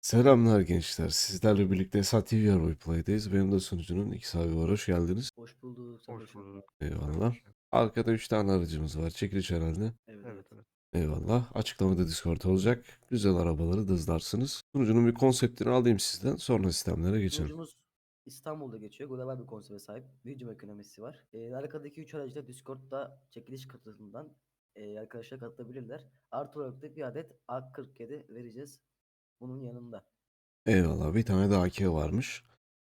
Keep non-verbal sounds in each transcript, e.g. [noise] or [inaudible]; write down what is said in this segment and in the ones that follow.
Selamlar gençler. Sizlerle birlikte Esat TV Yarboy Play'deyiz. Benim de sunucunun iki sahibi var. Hoş geldiniz. Hoş bulduk. Hoş bulduk. Eyvallah. Arkada 3 tane aracımız var. Çekiliş herhalde. Evet, Evet. Eyvallah. Açıklamada Discord olacak. Güzel arabaları da hızlarsınız. Sunucunun bir konseptini alayım sizden. Sonra sistemlere geçelim. Sunucumuz İstanbul'da geçiyor. Global bir konsepte sahip. Video ekonomisi var. Ee, arkadaki 3 aracı da Discord'da çekiliş katılımından e, arkadaşlar katılabilirler. Artı olarak da bir adet A47 vereceğiz. Bunun yanında. Eyvallah. Bir tane de AK varmış.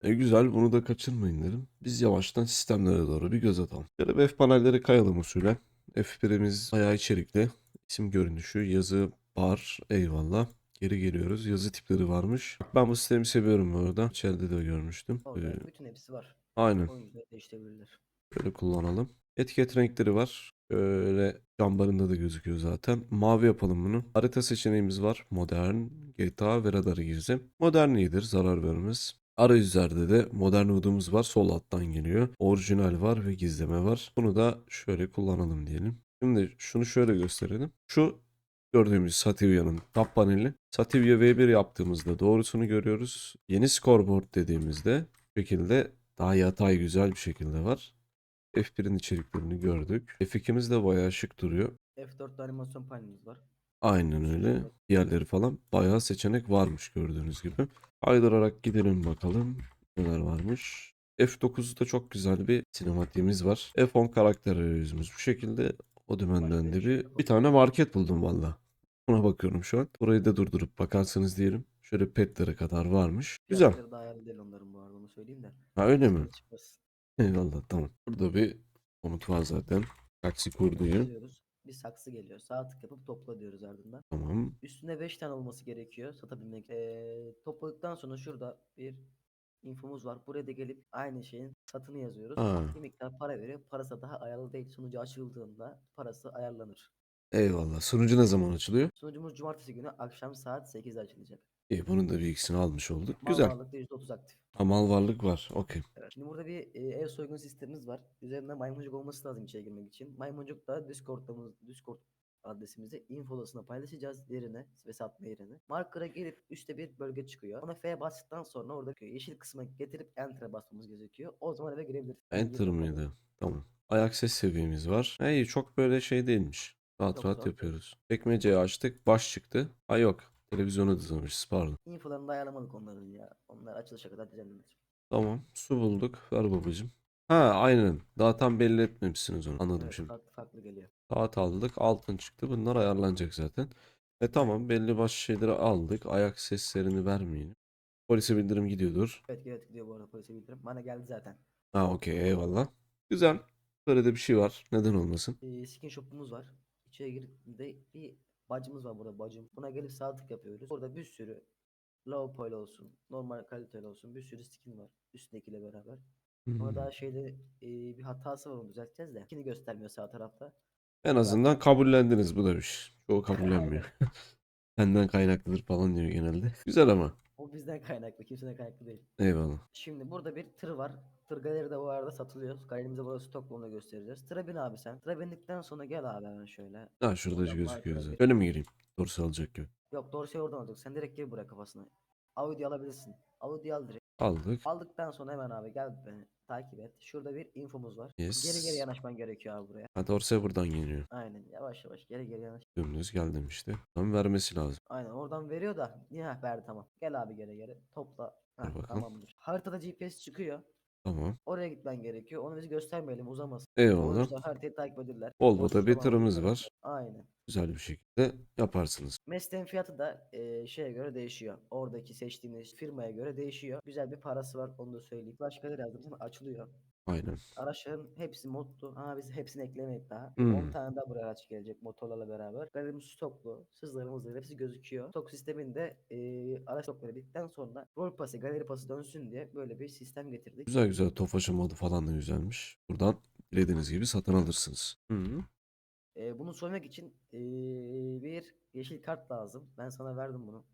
E güzel. Bunu da kaçırmayın derim. Biz yavaştan sistemlere doğru bir göz atalım. Şöyle F panelleri kayalım usulü. F1'imiz bayağı içerikli. İsim görünüşü, yazı, bar. Eyvallah. Geri geliyoruz. Yazı tipleri varmış. Ben bu sistemi seviyorum bu arada. İçeride de görmüştüm. Orada Ee, bütün hepsi var. aynen. Değiştirebilirler. Böyle kullanalım. Etiket renkleri var. Böyle cambarında da gözüküyor zaten. Mavi yapalım bunu. Harita seçeneğimiz var. Modern, GTA ve radarı gizli. Modern iyidir, zarar vermez. Arayüzlerde de modern udumuz var. Sol alttan geliyor. Orijinal var ve gizleme var. Bunu da şöyle kullanalım diyelim. Şimdi şunu şöyle gösterelim. Şu gördüğümüz Sativia'nın top paneli. Sativia V1 yaptığımızda doğrusunu görüyoruz. Yeni scoreboard dediğimizde şekilde daha yatay güzel bir şekilde var. F1'in içeriklerini gördük. F2'miz de bayağı şık duruyor. F4'te animasyon panelimiz var. Aynen öyle. Diğerleri falan bayağı seçenek varmış gördüğünüz gibi. Aydırarak gidelim bakalım neler varmış. F9'da çok güzel bir sinematiğimiz var. F10 karakter arayüzümüz bu şekilde. O dümenden de bir, bir tane market buldum valla. Buna bakıyorum şu an. Burayı da durdurup bakarsanız diyelim. Şöyle petlere kadar varmış. Güzel. Fiyatları daha ayarlı değil onların bu arada onu söyleyeyim de. Ha öyle mi? Çıkmasın. Eyvallah tamam. Burada bir komut var zaten. Taksi kurduyu. Yazıyoruz. Bir saksı geliyor. Sağ tık yapıp topla diyoruz ardından. Tamam. Üstünde 5 tane olması gerekiyor satabilmek. Ee, topladıktan sonra şurada bir infomuz var. Buraya da gelip aynı şeyin satını yazıyoruz. Ha. Bir miktar para veriyor. Parası daha ayarlı değil. Sunucu açıldığında parası ayarlanır. Eyvallah. Sunucu ne zaman açılıyor? Sunucumuz cumartesi günü akşam saat 8'de açılacak. İyi bunun da bir ikisini almış olduk. Mal Güzel. varlıkta %30 aktif. Ha, mal varlık var. Okey. Evet. Şimdi burada bir e, ev soygun sistemimiz var. Üzerinde maymuncuk olması lazım içeri girmek için. Maymuncuk da Discord'da Discord adresimizi infolasına paylaşacağız yerine ve satma yerine. Marker'a gelip üstte bir bölge çıkıyor. Ona F'ye bastıktan sonra orada yeşil kısma getirip Enter'a basmamız gerekiyor. O zaman eve girebiliriz. Enter mıydı? Tamam. Ayak ses seviyemiz var. İyi çok böyle şey değilmiş. Rahat Çok rahat rahat. yapıyoruz. Çekmeceyi açtık. Baş çıktı. Ha yok. Televizyona dizilmişiz pardon. Infolarını da ayarlamadık onların ya. Onlar açılışa kadar düzenlenir. Tamam. Su bulduk. Ver babacığım. Ha aynen. Daha tam belli etmemişsiniz onu. Anladım Evet, şimdi. farklı farklı geliyor. Saat aldık. Altın çıktı. Bunlar ayarlanacak zaten. E tamam. Belli başlı şeyleri aldık. Ayak seslerini vermeyelim. Polise bildirim gidiyordur. Evet evet gidiyor bu arada polise bildirim. Bana geldi zaten. Ha okey eyvallah. Güzel. Böyle de bir şey var. Neden olmasın? Ee, skin shop'umuz var. İçeri girdiğinde bir bacımız var burada bacım. Buna gelip sağ tık yapıyoruz. Burada bir sürü low poil olsun, normal kaliteli olsun bir sürü skin var üstündekiyle beraber. Ama Hmm. daha şeyde e, bir hatası var onu düzelteceğiz de. Skini göstermiyor sağ tarafta. En azından kabullendiniz bu da bir şey. Çoğu kabullenmiyor. [laughs] [laughs] Senden kaynaklıdır falan diyor genelde. Güzel ama. O bizden kaynaklı, kimseden kaynaklı değil. Eyvallah. Şimdi burada bir tır var. Tır galeride bu arada satılıyor. Galerimize burada stok onu göstereceğiz. Tıra bin abi sen. Tıra bindikten sonra gel abi hemen şöyle. Ha şurada Buradan gözüküyor zaten. Öyle mi gireyim? Doğrusu alacak gibi. Yok doğrusu oradan alacak. Sen direkt gir buraya kafasına. Audi alabilirsin. Audi al direkt. Aldık. Aldıktan sonra hemen abi gel beni takip et. Şurada bir infomuz var. Geri Yes. geri yanaşman gerekiyor abi buraya. Ha dorse buradan geliyor. Aynen yavaş yavaş geri geri yanaş. Dümdüz gel demişti. Tam vermesi lazım. Aynen oradan veriyor da niye verdi tamam. Gel abi geri geri topla. Heh, bakalım. tamamdır. Haritada GPS çıkıyor. Tamam. Oraya gitmen gerekiyor. Onu bizi göstermeyelim uzamasın. Eyvallah. Olursa haritayı takip ederler. Olursa bir tamam, tırımız var. Aynen. Güzel bir şekilde yaparsınız. Mesleğin fiyatı da eee, şeye göre değişiyor. Oradaki seçtiğiniz firmaya göre değişiyor. Güzel bir parası var onu da söyleyeyim. Başkaları yazdım sana açılıyor. Aynen. Araçların hepsi modlu ama biz hepsini eklemedik daha. Hmm. 10 tane daha buraya araç gelecek motorlarla beraber. Galerimiz stoklu. Sızlarımız hepsi gözüküyor. Stok sisteminde eee araç stokları bittikten sonra rol pası, galeri pası dönsün diye böyle bir sistem getirdik. Güzel güzel tofaşı modu falan da güzelmiş. Buradan dilediğiniz gibi satın alırsınız. Hı -hı. Eee, bunu soymak için eee, bir yeşil kart lazım. Ben sana verdim bunu.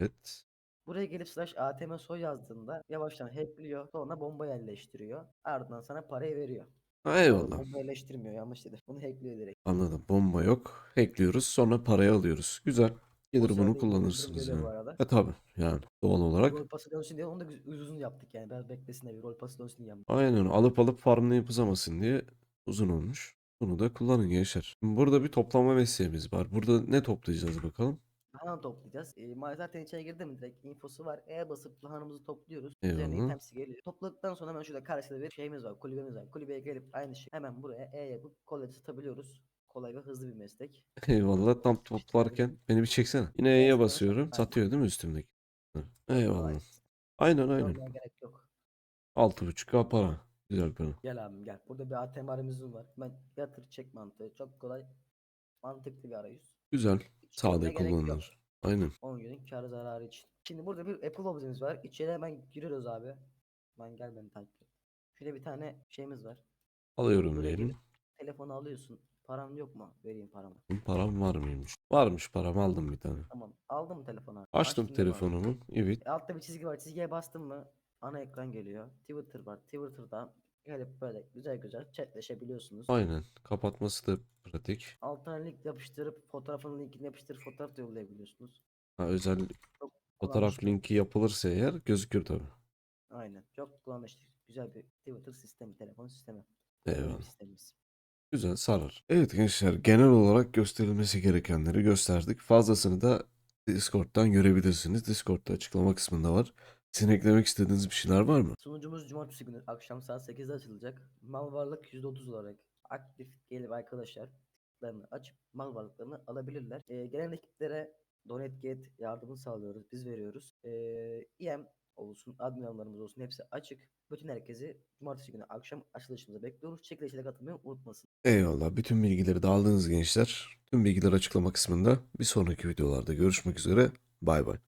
Evet. Buraya gelip slash ATM soy yazdığında yavaştan hackliyor. Sonra bomba yerleştiriyor. Ardından sana parayı veriyor. Ha, eyvallah. bomba yerleştirmiyor yanlış dedim. Bunu hackliyor direkt. Anladım. Bomba yok. Hackliyoruz. Sonra parayı alıyoruz. Güzel. Gelir bunu kullanırsınız bu yani. arada. E tabii yani doğal olarak. Rol pası dönsün diye onu da güz- uzun yaptık yani. Biraz beklesin diye. Rol pası dönsün diye. yaptık. Aynen alıp alıp farmlayıp uzamasın diye uzun olmuş. Bunu da kullanın gençler. Şimdi burada bir toplama mesleğimiz var. Burada ne toplayacağız bakalım. Lahana toplayacağız. E, ma- zaten içeri girdi mi direkt infosu var. E basıp lahanamızı topluyoruz. Üzerine Eyvallah. itemsi geliyor. Topladıktan sonra hemen şurada karşıda bir şeyimiz var. Kulübemiz var. Kulübeye gelip aynı şey hemen buraya E yapıp kolye satabiliyoruz. Kolay ve hızlı bir meslek. [laughs] Eyvallah tam toplarken beni bir çeksene. Yine E'ye basıyorum. aynen. Satıyor değil mi üstümdeki? Hı. Eyvallah. Aynen aynen. Görmeye gerek yok. 6.5k para. Güzel para. Gel abim gel. Burada bir ATM arayüzüm var. Ben yatır çek mantığı. Çok kolay. Mantıklı bir arayüz. Güzel. Sade görmeye gerek yok. kullanılır. Aynen. 10 günün karı zararı için. Şimdi burada bir Apple objemiz var. İçeri hemen giriyoruz abi. Ben gel beni takip et. Şurada bir tane şeyimiz var. Alıyorum Buraya diyelim. telefonu alıyorsun. Paran yok mu? Vereyim paramı. Param var mıymış? Varmış param aldım bir tane. Tamam. Aldım mı telefonu? abi? Açtım Açtım değil mi abi? telefonumu. Evet. E, altta bir çizgi var. Çizgiye bastım mı ana ekran geliyor. Twitter var. Twitter'da gelip böyle güzel güzel chatleşebiliyorsunuz. Aynen. Kapatması da pratik. Altına link yapıştırıp fotoğrafın linkini yapıştırıp fotoğraf da yollayabiliyorsunuz. Ha, özel Çok fotoğraf kullanışlı. linki yapılırsa eğer gözükür tabii. Aynen. Çok kullanışlı. Güzel bir Twitter sistemi, telefon sistemi. Eyvallah. sistemimiz. Güzel sarar. Evet gençler genel olarak gösterilmesi gerekenleri gösterdik. Fazlasını da Discord'dan görebilirsiniz. Discord'da açıklama kısmında var. Sizin eklemek istediğiniz bir şeyler var mı? Sunucumuz cumartesi günü akşam saat 8'de açılacak. Mal varlık %30 olarak aktif gelip arkadaşlar tıklarını açıp mal varlıklarını alabilirler. Ee, gelen ekiplere donate get yardımını sağlıyoruz. Biz veriyoruz. Ee, EM olsun, adminallarımız olsun hepsi açık. Bütün herkesi cumartesi günü akşam açılışımıza bekliyoruz. Çekilişe de katılmayı unutmasın. Eyvallah. Bütün bilgileri de aldınız gençler. Tüm bilgiler açıklama kısmında. Bir sonraki videolarda görüşmek üzere. Bay bay.